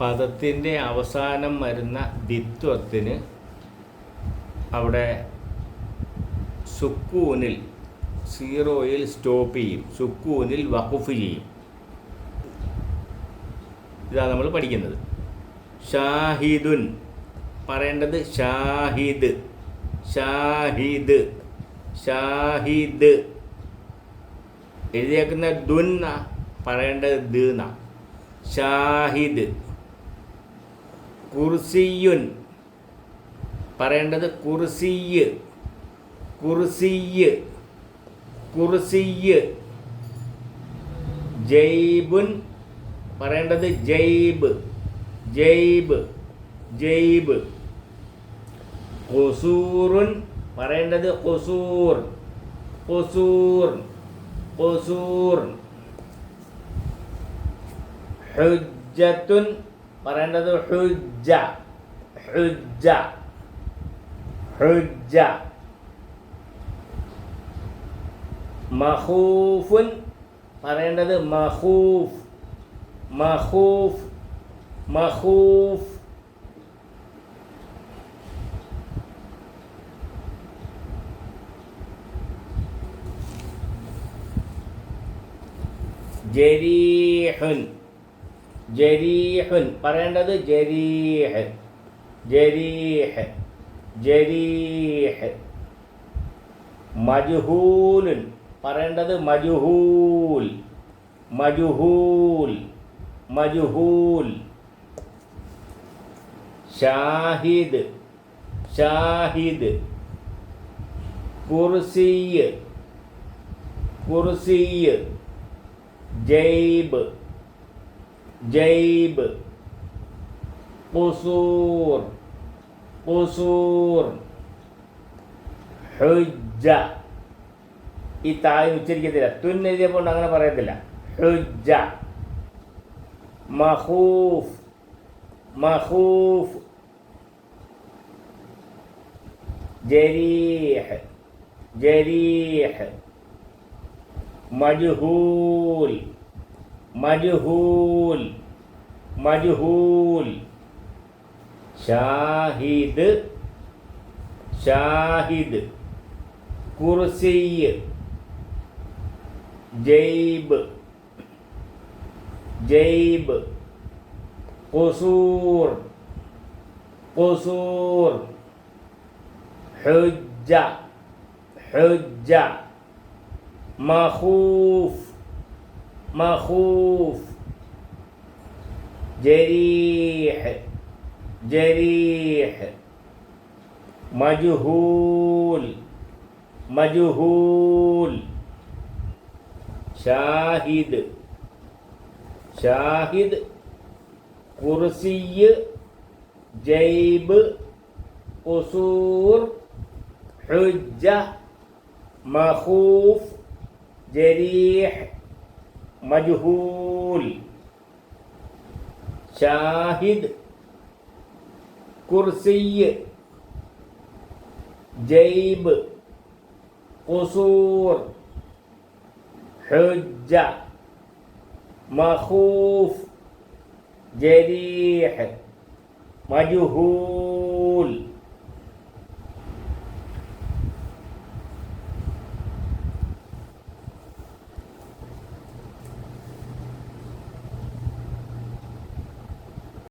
പദത്തിന്റെ അവസാനം വരുന്ന ദിത്വത്തിന് അവിടെ സുക്കൂനിൽ സീറോയിൽ സ്റ്റോപ്പ് ചെയ്യും. സുക്കൂനിൽ വഖഫ് ചെയ്യും. ഇതാണ് നമ്മൾ പഠിക്കുന്നത്. ഷാഹിദുൻ പറയേണ്ടത് ഷാഹിദ്. ഷാഹിദ്. ഷാഹിദ്. എഴുതിയേക്കുന്ന ദുന്ന പറയേണ്ടത് ദീന ഷാഹിദ്. കുർസിയുൻ. പറയേണ്ടത് കുർസിയ്. കുർസിയ്. കുർസിയ്. ജൈബുൻ. പറയേണ്ടത് ജൈബ്. ജൈബ്. ജൈബ്. കൊസൂറുൻ പറയേണ്ടത് കൊസൂർ കൊസൂർ കൊസൂർ ഹുജ്ജത്തുൻ. പറയേണ്ടത് ഹുജ്ജ ഹുജ്ജ ഹുജ്ജ. മഹൂഫുൻ പറയേണ്ടത് മഹൂഫ് മഹൂഫ് മഹൂഫ്. ജരീഹുൻ ജരീഹുൻ പറയേണ്ടത് ജരീഹ്. ജരീഹ്. ജരീഹ്. മജുഹൂലുൻ പറയേണ്ടത് മജുഹൂൽ. മജുഹൂൽ. മജുഹൂൽ. ഷാഹിദ്. ഷാഹിദ്. കുർസിയ്. കുർസിയ്. ജൈബ് ജൈബ്. ഖുസൂർ ഖുസൂർ ഹുജ്ജ. ഈ തായ് ഉച്ചരിക്കത്തില്ല. തുന്നെഴുതിയപ്പോൾ അങ്ങനെ പറയത്തില്ല. ഹുജ്ജ. മഹൂഫ്. മഹൂഫ്. ജരീഹ്. ജരീഹ്. മജ്ഹൂൽ. മജ്ഹൂൽ. മജ്ഹൂൽ. ഷാഹിദ് ഷാഹിദ്. കുർസിയ് ജൈബ് ജൈബ് ഖുസൂർ ഖുസൂർ ഹുജ്ജ ഹുജ്ജ. മഖൂഫ് മഖൂഫ് ജരീഹ് ജരീഹ് മജ്ഹൂൽ മജ്ഹൂൽ ഷാഹിദ് ഷാഹിദ് കുർസിയ് ജൈബ് ഖുസൂർ ഹുജ്ജ മഖൂഫ് ജരീഹ് മജ്ഹൂൽ ഷാഹിദ് കുർസിയ് ജൈബ് ഖുസൂർ ഹുജ്ജ മഖൂഫ് ജരീഹ് മജ്ഹൂൽ